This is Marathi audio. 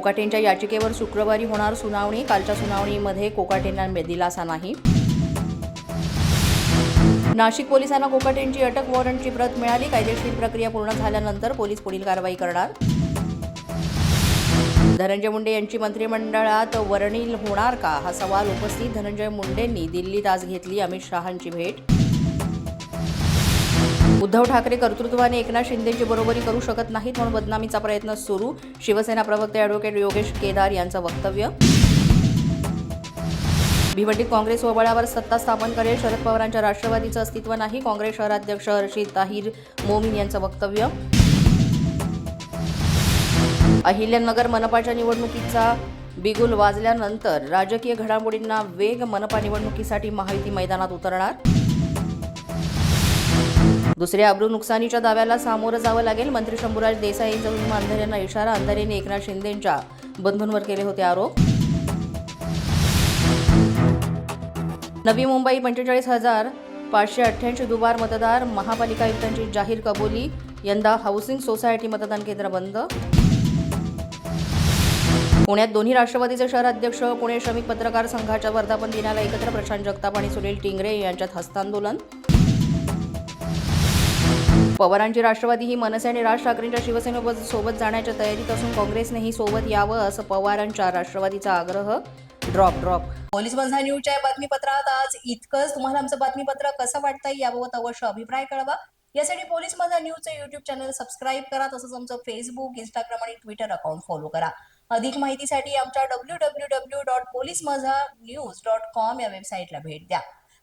कोकाटेंच्या याचिकेवर शुक्रवारी होणार सुनावणी. कालच्या सुनावणीमध्ये कोकाटेंना दिलासा नाही. नाशिक पोलिसांना कोकाटेंची अटक वॉरंटची प्रत मिळाली. कायदेशीर प्रक्रिया पूर्ण झाल्यानंतर पोलीस पुढील कारवाई करणार. धनंजय मुंडे यांची मंत्रिमंडळात वर्णील होणार का? हा सवाल उपस्थित धनंजय मुंडेंनी दिल्लीत आज घेतली अमित शहांची भेट. उद्धव ठाकरे कर्तृत्वाने एकनाथ शिंदेची बरोबरी करू शकत नाहीत म्हणून बदनामीचा प्रयत्न सुरू. शिवसेना प्रवक्ते ॲडव्होकेट योगेश केदार यांचं वक्तव्य. भिवंडीत काँग्रेस वबळावर सत्ता स्थापन करेल. शरद पवारांच्या राष्ट्रवादीचं अस्तित्व नाही. काँग्रेस शहराध्यक्ष हर्षित ताहिर मोमीन यांचं वक्तव्य. अहिल्यानगर मनपाच्या निवडणुकीचा बिगुल वाजल्यानंतर राजकीय घडामोडींना वेग मनपा निवडणुकीसाठी माहिती मैदानात उतरणार. दुसऱ्या अब्रू नुकसानीच्या दाव्याला सामोरं जावं लागेल. मंत्री शंभूराज देसाई यांचा अंधाऱ्यांना इशारा. अंधारेने एकनाथ शिंदेंच्या बंधूंवर केले होते आरोप. नवी मुंबई पंचेचाळीस हजार पाचशे अठ्ठ्याऐंशी दुबार मतदार महापालिका आयुक्तांची जाहीर कबुली. यंदा हाऊसिंग सोसायटी मतदान केंद्र बंद. पुण्यात दोन्ही राष्ट्रवादीचे शहराध्यक्ष पुणे श्रमिक पत्रकार संघाच्या वर्धापन दिनाला एकत्र प्रशांत जगताप आणि सुनील टिंगरे यांच्यात हस्तांदोलन. पवारांची राष्ट्रवादी ही मनसे आणि राज ठाकरेंच्या शिवसेनेसोबत सोबत जाण्याच्या तयारीत असून काँग्रेसनेही सोबत यावं असं पवारांच्या राष्ट्रवादीचा आग्रह. ड्रॉप ड्रॉप पोलीस बंधा न्यूजच्या बातमीपत्रात आज इतकंच. तुम्हाला आमचं बातमीपत्र कसं वाटतंय याबाबत अवश्य अभिप्राय कळवा. यासाठी पोलीस माझा न्यूजचं युट्यूब चॅनल सबस्क्राईब करा तसंच आमचं फेसबुक इंस्टाग्राम आणि ट्विटर अकाउंट फॉलो करा. अधिक माहितीसाठी आमच्या W W W dot police Majha news dot com या वेबसाईटला भेट द्या.